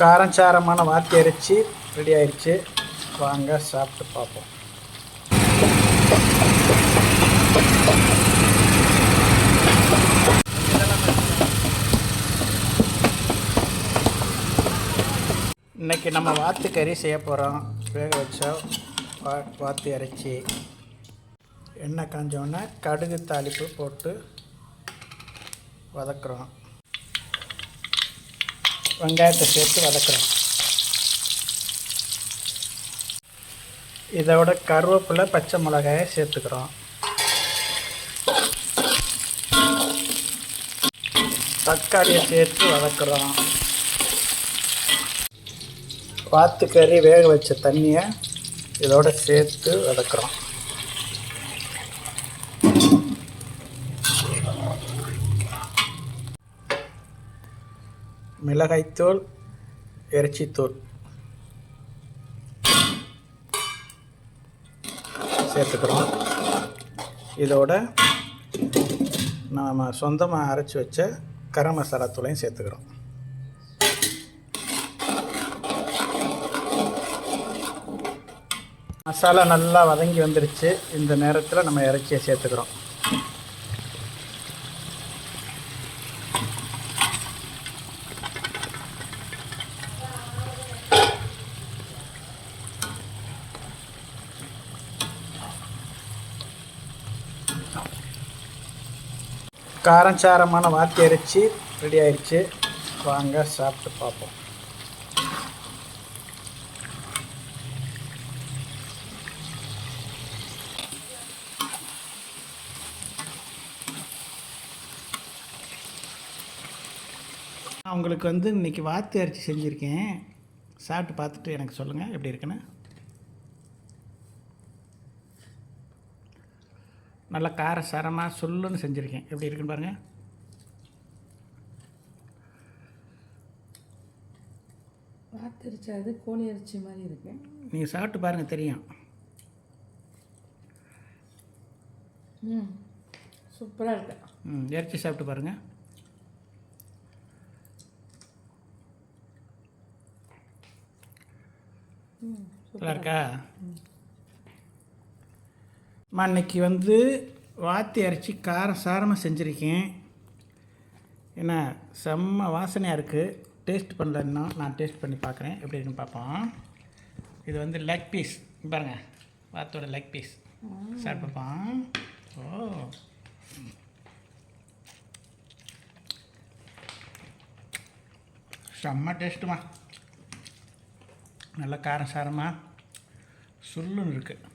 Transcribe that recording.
காரஞ்சாரமான வாத்தி அரைச்சி ரெடி ஆயிடுச்சு வாங்க சாப்பிட்டு பார்ப்போம். இன்னைக்கு நம்ம வாத்து கறி செய்ய போகிறோம் வேக வச்ச வா வாத்து அரைச்சி. எண்ணெய் காஞ்சோடனே கடுகு தாளிப்பு போட்டு வதக்குறோம். வெங்காயத்தை சேர்த்து வதக்குறோம். இதோட கருவேப்பிலை பச்சை மிளகாயை சேர்த்துக்கிறோம். தக்காளியை சேர்த்து வதக்குறோம். வாத்து கறி வேக வச்ச தண்ணியை இதோட சேர்த்து வதக்குறோம். மிளகாய்த்தூள் இறைச்சித்தூள் சேர்த்துக்கிறோம். இதோட நாம் சொந்தமாக அரைச்சி வச்ச கரம் மசாலா தூளையும் சேர்த்துக்கிறோம். மசாலா நல்லா வதங்கி வந்துருச்சு. இந்த நேரத்தில் நம்ம இறைச்சியை சேர்த்துக்கிறோம். காரஞ்சாரமான வாத்தி அரைச்சி ரெடி ஆயிடுச்சு வாங்க சாப்பிட்டு பார்ப்போம். நான் உங்களுக்கு வந்து இன்றைக்கி வாத்தி அரைச்சி செஞ்சுருக்கேன். சாப்பிட்டு பார்த்துட்டு எனக்கு சொல்லுங்கள் எப்படி இருக்குன்னு. நல்லா கார சாரமாக சொல்லுன்னு செஞ்சுருக்கேன். எப்படி இருக்குன்னு பாருங்கள் வாத்தரிச்சி அது கோழி இறைச்சி மாதிரி இருக்கு. நீங்கள் சாப்பிட்டு பாருங்கள் தெரியும். ம் சூப்பராக இருக்கு. ம் இறைச்சி சாப்பிட்டு பாருங்கள் நல்லா இருக்கா? அம்மா இன்னைக்கு வந்து வாத்தி அரைச்சி காரம் சாரமாக செஞ்சுருக்கேன். என்ன செம்ம வாசனையாக இருக்குது டேஸ்ட் பண்ணல இன்னும் நான் டேஸ்ட் பண்ணி பார்க்குறேன் எப்படி இருக்குன்னு பார்ப்போம். இது வந்து லெக் பீஸ் பாருங்கள் வாத்தோட லெக் பீஸ் சார் பார்ப்போம். ஓ. செம்ம டேஸ்ட்டுமா நல்ல காரம் சாரமாக சுல்லுன்னு இருக்குது